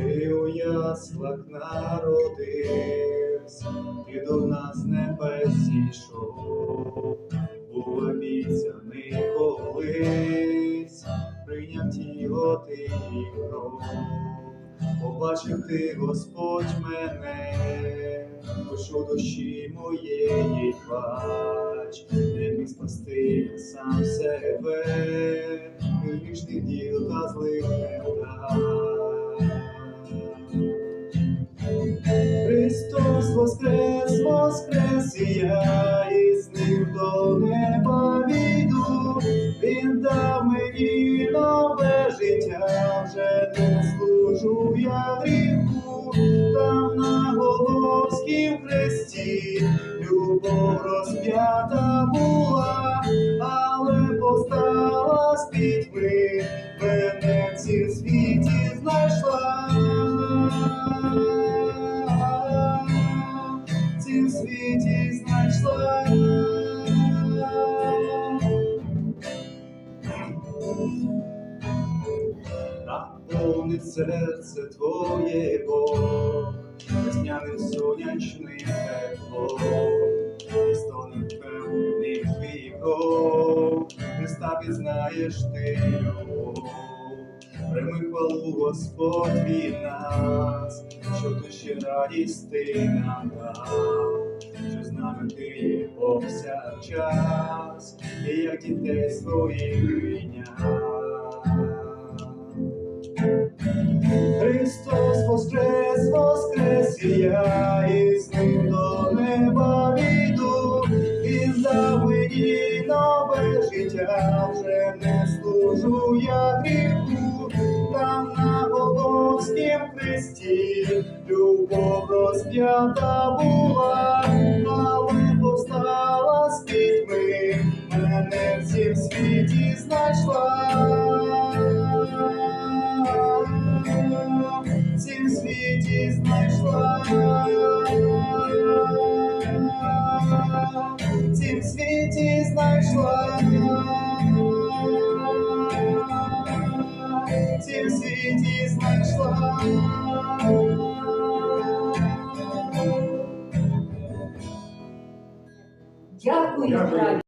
яслах народився, і до нас небес зійшов, був обіцяний колись, прийняв тіло ти і кров, побачив ти, Господь, мене, душу душі моєї бач, не міг спасти я сам себе, воскрес, воскрес, і я із ним до неба війду. Він дав мені нове життя, вже не служу я гріху, там на Голгофськім хресті любов розп'ята була, але постала з пітьми, мене в цім світі знайшла. Наповнить серце твоє Бог, весняним сонячним теплом, Христа пізнаєш ти любов. Прими хвалу Господь від нас, що душі радість ти нам дав, ти повсякчас, і як дітей своїх. Христос воскрес, воскрес, і я із ним до неба війду, Він дав мені нове життя, вже не служу я гріху, там на Голгофськім хресті любов розп'ята була, світі знайшла. В цім світі знайшла. Дякую, Дякую.